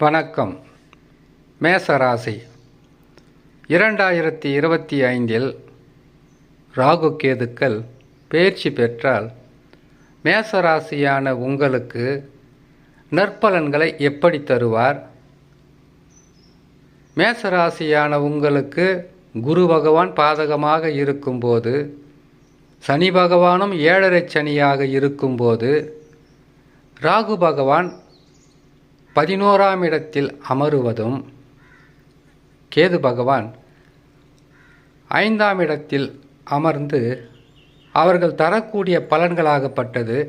வணக்கம். மேசராசி. இரண்டாயிரத்தி இருபத்தி ஐந்தில் ராகு கேதுக்கள் பயிற்சி பெற்றால் மேசராசியான உங்களுக்கு நற்பலன்களை எப்படி தருவார்? மேசராசியான உங்களுக்கு குரு பகவான் பாதகமாக இருக்கும்போது சனி பகவானும் ஏழரை சனியாக இருக்கும்போது ராகு பகவான் பதினோராம் இடத்தில் அமருவதும் கேது பகவான் ஐந்தாம் இடத்தில் அமர்ந்து அவர்கள் தரக்கூடிய பலன்களாகப்பட்டது.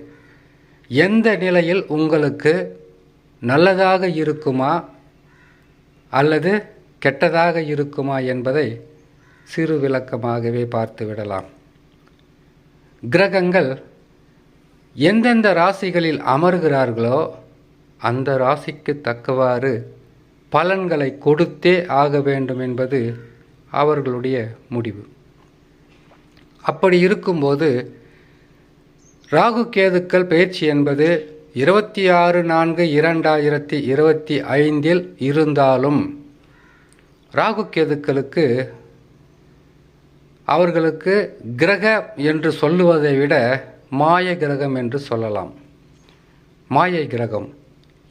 எந்த நிலையில் உங்களுக்கு நல்லதாக இருக்குமா அல்லது கெட்டதாக இருக்குமா என்பதை சிறு விளக்கமாகவே பார்த்து விடலாம். கிரகங்கள் எந்தெந்த ராசிகளில் அமர்கிறார்களோ அந்த ராசிக்கு தக்கவாறு பலன்களை கொடுத்தே ஆக வேண்டும் என்பது அவர்களுடைய முடிவு. அப்படி இருக்கும்போது ராகு கேதுக்கள் பயிற்சி என்பது இருபத்தி ஆறு நான்கு இரண்டாயிரத்தி இருபத்தி ஐந்தில் இருந்தாலும் ராகு கேதுக்களுக்கு அவர்களுக்கு கிரக என்று சொல்லுவதை விட மாய கிரகம் என்று சொல்லலாம். மாயை கிரகம்.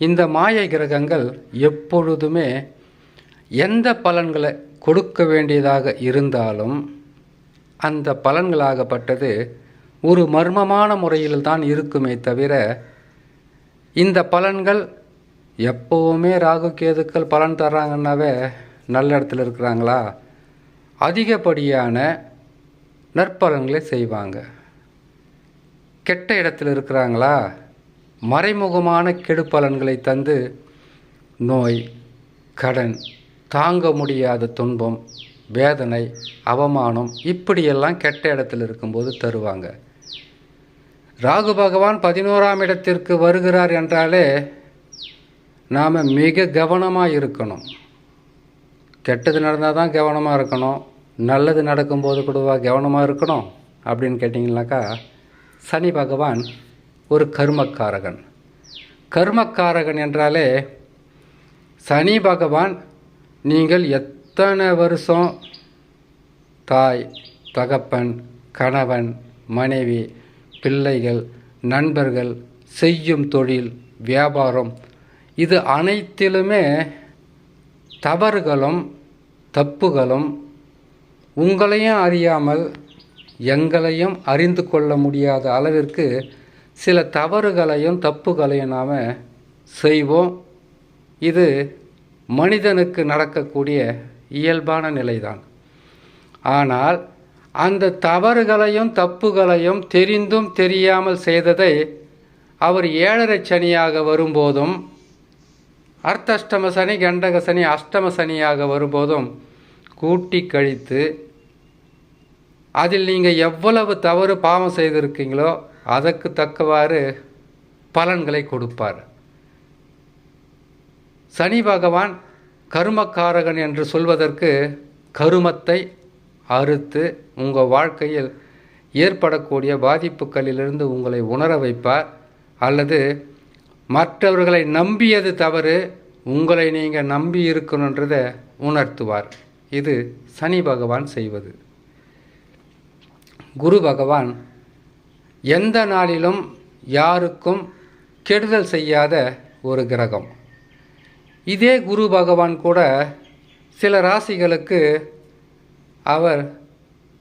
இந்த மாய கிரகங்கள் எப்பொழுதுமே எந்த பலன்களை கொடுக்க வேண்டியதாக இருந்தாலும் அந்த பலன்களாகப்பட்டது ஒரு மர்மமான முறையில் தான் இருக்குமே தவிர இந்த பலன்கள் எப்போவுமே ராகு கேதுக்கள் பலன் தர்றாங்கன்னாவே நல்ல இடத்துல இருக்கிறாங்களா? அதிகப்படியான நற்பலன்களை செய்வாங்க. கெட்ட இடத்துல இருக்கிறாங்களா? மறைமுகமான கெடுப்பலன்களை தந்து நோய் கடன் தாங்க முடியாத துன்பம் வேதனை அவமானம் இப்படியெல்லாம் கெட்ட இடத்துல இருக்கும்போது தருவாங்க. ராகு பகவான் பதினோராம் இடத்திற்கு வருகிறார் என்றாலே நாம் மிக கவனமாக இருக்கணும். கெட்டது நடந்தால் தான் கவனமாக இருக்கணும். நல்லது நடக்கும்போது கூடவா கவனமாக இருக்கணும் அப்படின்னு கேட்டிங்கனாக்கா சனி பகவான் ஒரு கர்மக்காரகன். கர்மக்காரகன் என்றாலே சனி பகவான் நீங்கள் எத்தனை வருஷம் தாய் தகப்பன் கணவன் மனைவி பிள்ளைகள் நண்பர்கள் செய்யும் தொழில் வியாபாரம் இது அனைத்திலுமே தவறுகளும் தப்புகளும் உங்களையும் அறியாமல் எங்களையும் அறிந்து கொள்ள முடியாத அளவிற்கு சில தவறுகளையும் தப்புகளையும் நாம் செய்வோம். இது மனிதனுக்கு நடக்கக்கூடிய இயல்பான நிலைதான். ஆனால் அந்த தவறுகளையும் தப்புகளையும் தெரிந்தும் தெரியாமல் செய்ததை அவர் ஏழரை சனியாக வரும்போதும் அர்த்தஷ்டம சனி கண்டக சனி அஷ்டம சனியாக வரும்போதும் கூட்டி கழித்து அதில் நீங்கள் எவ்வளவு தவறு பாவம் செய்திருக்கீங்களோ அதற்கு தக்கவாறு பலன்களை கொடுப்பார். சனி பகவான் கருமக்காரகன் என்று சொல்வதற்கு கருமத்தை அறுத்து உங்கள் வாழ்க்கையில் ஏற்படக்கூடிய பாதிப்புகளிலிருந்து உங்களை உணர வைப்பார். அல்லது மற்றவர்களை நம்பியது தவறு உங்களை நீங்கள் நம்பி இருக்கணுன்றதை உணர்த்துவார். இது சனி பகவான் செய்வது. குரு பகவான் எந்த நாளிலும் யாருக்கும் கெடுதல் செய்யாத ஒரு கிரகம். இதே குரு பகவான் கூட சில ராசிகளுக்கு அவர்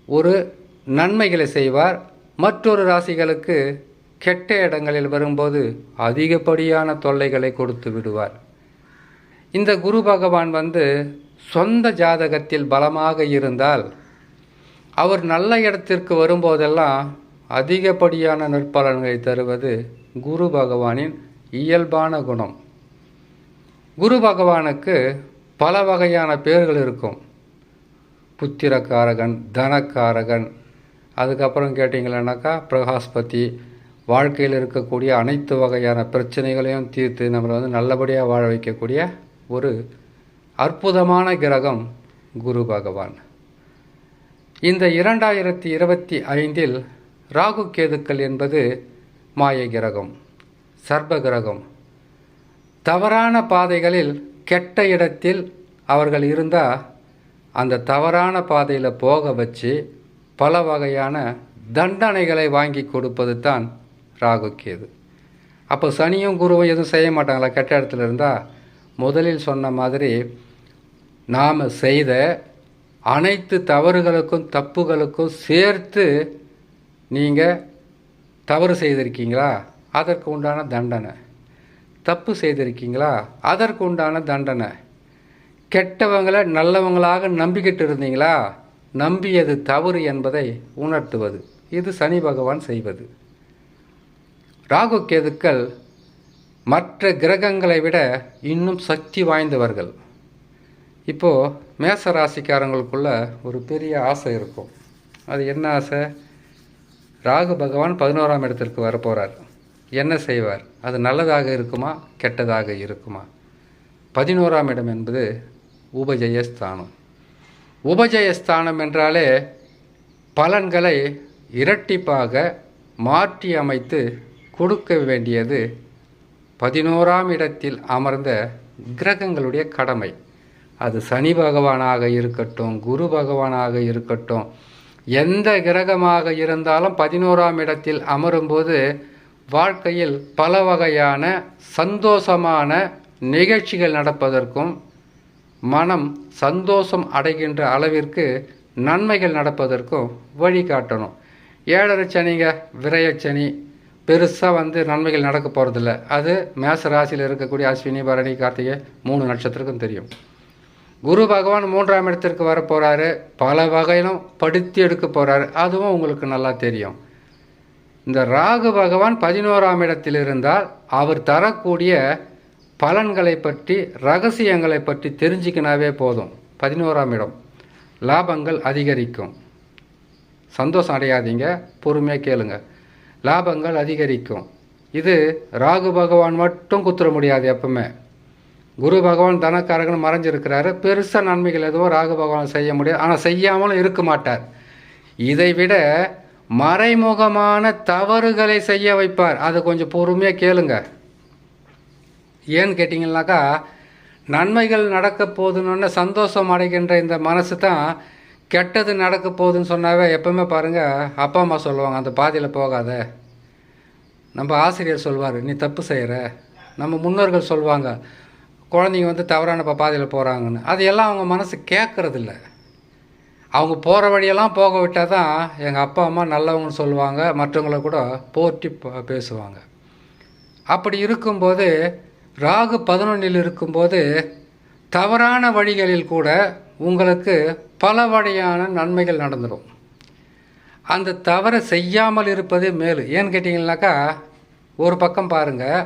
ஒரு நன்மைகளை செய்வார். மற்றொரு ராசிகளுக்கு கெட்ட இடங்களில் வரும்போது அதிகப்படியான தொல்லைகளை கொடுத்து விடுவார். இந்த குரு பகவான் வந்து சொந்த ஜாதகத்தில் பலமாக இருந்தால் அவர் நல்ல இடத்திற்கு வரும்போதெல்லாம் அதிகப்படியான நற்பலன்களை தருவது குரு பகவானின் இயல்பான குணம். குரு பகவானுக்கு பல வகையான பேர்கள் இருக்கும். புத்திரக்காரகன் தனக்காரகன் அதுக்கப்புறம் கேட்டிங்களேனாக்கா பிரகாஸ்பதி வாழ்க்கையில் இருக்கக்கூடிய அனைத்து வகையான பிரச்சனைகளையும் தீர்த்து நம்மளை வந்து நல்லபடியாக வாழ வைக்கக்கூடிய ஒரு அற்புதமான கிரகம் குரு பகவான். இந்த இரண்டாயிரத்தி இருபத்தி ஐந்தில் ராகு கேதுக்கள் என்பது மாய கிரகம் சர்ப கிரகம். தவறான பாதைகளில் கெட்ட இடத்தில் அவர்கள் இருந்தால் அந்த தவறான பாதையில் போக வச்சு பல வகையான தண்டனைகளை வாங்கி கொடுப்பது தான் ராகு கேது. அப்போ சனியும் குருவும் எதுவும் செய்ய மாட்டாங்களா? கெட்ட இடத்துல இருந்தால் முதலில் சொன்ன மாதிரி நாம் செய்த அனைத்து தவறுகளுக்கும் தப்புகளுக்கும் சேர்த்து நீங்கள் தவறு செய்திருக்கீங்களா? அதற்கு உண்டான தண்டனை. தப்பு செய்திருக்கீங்களா? அதற்கு உண்டான தண்டனை. கெட்டவங்களை நல்லவங்களாக நம்பிக்கிட்டு இருந்தீங்களா? நம்பியது தவறு என்பதை உணர்த்துவது. இது சனி பகவான் செய்வது. ராகு கேதுக்கள் மற்ற கிரகங்களை விட இன்னும் சக்தி வாய்ந்தவர்கள். இப்போது மேச ராசிக்காரங்களுக்குள்ள ஒரு பெரிய ஆசை இருக்கும். அது என்ன ஆசை? ராகு பகவான் பதினோராம் இடத்திற்கு வரப்போகிறார் என்ன செய்வார்? அது நல்லதாக இருக்குமா? கெட்டதாக இருக்குமா? பதினோராம் இடம் என்பது உபஜயஸ்தானம். உபஜயஸ்தானம் என்றாலே பலன்களை இரட்டிப்பாக மாற்றி அமைத்து கொடுக்க வேண்டியது பதினோராம் இடத்தில் அமர்ந்த கிரகங்களுடைய கடமை. அது சனி பகவானாக இருக்கட்டும் குரு பகவானாக இருக்கட்டும் எந்த கிரகமாக இருந்தாலும் பதினோராம் இடத்தில் அமரும்போது வாழ்க்கையில் பல வகையான சந்தோஷமான நிகழ்ச்சிகள் நடப்பதற்கும் மனம் சந்தோஷம் அடைகின்ற அளவிற்கு நன்மைகள் நடப்பதற்கும் வழிகாட்டணும் ஏழரை சனிங்க விரயச்சனி பெருசாக வந்து நன்மைகள் நடக்க போகிறதில்ல அது மேச ராசியில் இருக்கக்கூடிய அஸ்வினி பரணி கார்த்திகை மூணு நட்சத்திரக்கும் தெரியும். குரு பகவான் மூன்றாம் இடத்திற்கு வர போகிறாரு பல வகையிலும் படுத்தி எடுக்க போகிறாரு அதுவும் உங்களுக்கு நல்லா தெரியும். இந்த ராகு பகவான் பதினோராம் இடத்தில் இருந்தால் அவர் தரக்கூடிய பலன்களை பற்றி ரகசியங்களை பற்றி தெரிஞ்சுக்கினாவே போதும். பதினோராம் இடம். லாபங்கள் அதிகரிக்கும். சந்தோஷம் அடையாதீங்க. பொறுமையாக கேளுங்க. லாபங்கள் அதிகரிக்கும். இது ராகு பகவான் மட்டும் குத்துற முடியாது எப்பவுமே. குரு பகவான் தனக்காரகன் மறைஞ்சிருக்கிறாரு. பெருசாக நன்மைகள் எதுவும் ராகு பகவான் செய்ய முடியாது. ஆனால் செய்யாமலும் இருக்க மாட்டார். இதை விட மறைமுகமான தவறுகளை செய்ய வைப்பார். அதை கொஞ்சம் பொறுமையாக கேளுங்க. ஏன்னு கேட்டிங்கன்னாக்கா நன்மைகள் நடக்க போதுன்னு சந்தோஷம் அடைகின்ற இந்த மனசு தான் கெட்டது நடக்க போகுதுன்னு சொன்னாவே எப்பவுமே பாருங்கள் அப்பா அம்மா சொல்லுவாங்க அந்த பாதையில் போகாத. நம்ம ஆசிரியர் சொல்வார் நீ தப்பு செய்கிற நம்ம முன்னோர்கள் சொல்லுவாங்க குழந்தைங்க வந்து தவறான ப- பாதையில் போகிறாங்கன்னு அதையெல்லாம் அவங்க மனசு கேட்குறதில்ல அவங்க போகிற வழியெல்லாம் போக விட்டால் தான் எங்கள் அப்பா அம்மா நல்லவங்கன்னு சொல்லுவாங்க. மற்றவங்கள கூட போற்றி பேசுவாங்க. அப்படி இருக்கும்போது ராகு பதினொன்றில் இருக்கும்போது தவறான வழிகளில் கூட உங்களுக்கு பல வகையான நன்மைகள் நடந்துடும் அந்த தவறை செய்யாமல் இருப்பது மேலு. ஏன்னு கேட்டிங்கனாக்கா ஒரு பக்கம் பாருங்கள்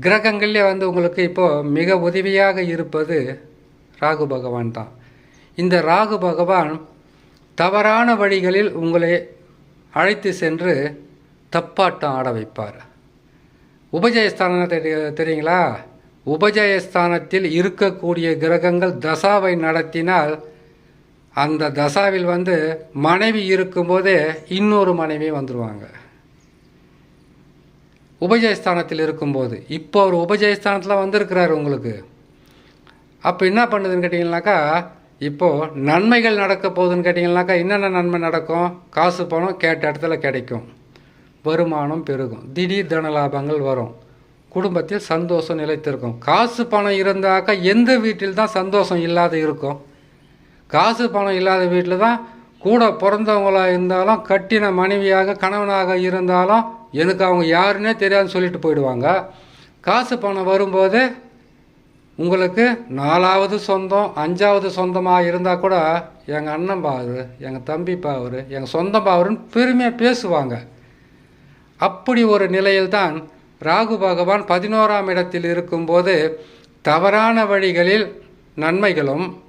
கிரகங்கள்லேயே வந்து உங்களுக்கு இப்போது மிக உதவியாக இருப்பது ராகு பகவான் தான். இந்த ராகு பகவான் தவறான வழிகளில் உங்களை அழைத்து சென்று தப்பாட்டம் ஆட வைப்பார். உபஜயஸ்தானம் தெரிய தெரியுங்களா? உபஜயஸ்தானத்தில் இருக்கக்கூடிய கிரகங்கள் தசாவை நடத்தினால் அந்த தசாவில் வந்து மனைவி இருக்கும்போதே இன்னொரு மனைவி வந்துடுவாங்க உபஜயஸ்தானத்தில் இருக்கும்போது. இப்போ அவர் உபஜயஸ்தானத்தில் வந்திருக்கிறாரு உங்களுக்கு. அப்போ என்ன பண்ணுதுன்னு கேட்டிங்கனாக்கா இப்போது நன்மைகள் நடக்க போகுதுன்னு கேட்டிங்கனாக்கா என்னென்ன நன்மை நடக்கும்? காசு பணம் கேட்ட இடத்துல கிடைக்கும். வருமானம் பெருகும். திடீர் தன லாபங்கள் வரும். குடும்பத்தில் சந்தோஷம் நிலைத்திருக்கும். காசு பணம் இருந்தாக்கா எந்த வீட்டில் தான் சந்தோஷம் இல்லாத இருக்கும்? காசு பணம் இல்லாத வீட்டில் தான் கூட பிறந்தவங்களாக இருந்தாலும் கட்டின மனைவியாக கணவனாக இருந்தாலும் எனக்கு அவங்க யாருன்னே தெரியாதுன்னு சொல்லிட்டு போயிடுவாங்க. காசு பணம் வரும்போது உங்களுக்கு நாலாவது சொந்தம் அஞ்சாவது சொந்தமாக இருந்தால் கூட எங்கள் அண்ணன் பாவர் எங்கள் தம்பி பாவர் எங்கள் சொந்தம் பாவருன்னு பெருமையாக பேசுவாங்க. அப்படி ஒரு நிலையில்தான் ராகு பகவான் பதினோராம் இடத்தில் இருக்கும்போது தவறான வழிகளில் நன்மைகளும்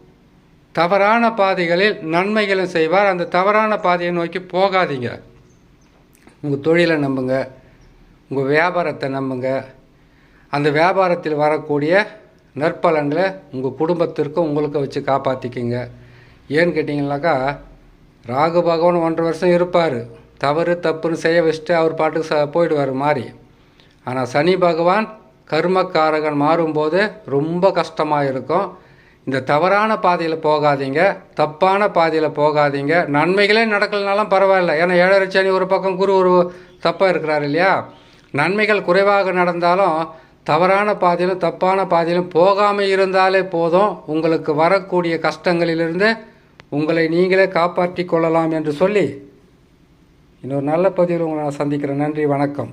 தவறான பாதைகளில் நன்மைகளும் செய்வார். அந்த தவறான பாதையை நோக்கி போகாதீங்க. உங்கள் தொழிலை நம்புங்க. உங்கள் வியாபாரத்தை நம்புங்க. அந்த வியாபாரத்தில் வரக்கூடிய நற்பலன்களை உங்கள் குடும்பத்திற்கும் உங்களுக்கு வச்சு காப்பாற்றிக்கிங்க ஏன்னு கேட்டிங்கனாக்கா ராகு பகவான் ஒன்றரை வருஷம் இருப்பார். தவறு தப்புன்னு செய்ய வச்சுட்டு அவர் பாட்டுக்கு ச போயிடுவார் மாறி. ஆனால் சனி பகவான் கர்மக்காரகன் மாறும்போது ரொம்ப கஷ்டமாக இருக்கும். இந்த தவறான பாதையில் போகாதீங்க தப்பான பாதையில் போகாதீங்க. நன்மைகளே நடக்கலனாலும் பரவாயில்ல. ஏன்னா ஏழரை சனி ஒரு பக்கம் குரு ஒரு தப்பாக இருக்கிறார் இல்லையா? நன்மைகள் குறைவாக நடந்தாலும் தவறான பாதையிலும் தப்பான பாதையிலும் போகாமல் இருந்தாலே போதும். உங்களுக்கு வரக்கூடிய கஷ்டங்களிலிருந்து உங்களை நீங்களே காப்பாற்றி கொள்ளலாம் என்று சொல்லி இன்னொரு நல்ல பதிவில் உங்களை நான் சந்திக்கிறேன். நன்றி வணக்கம்.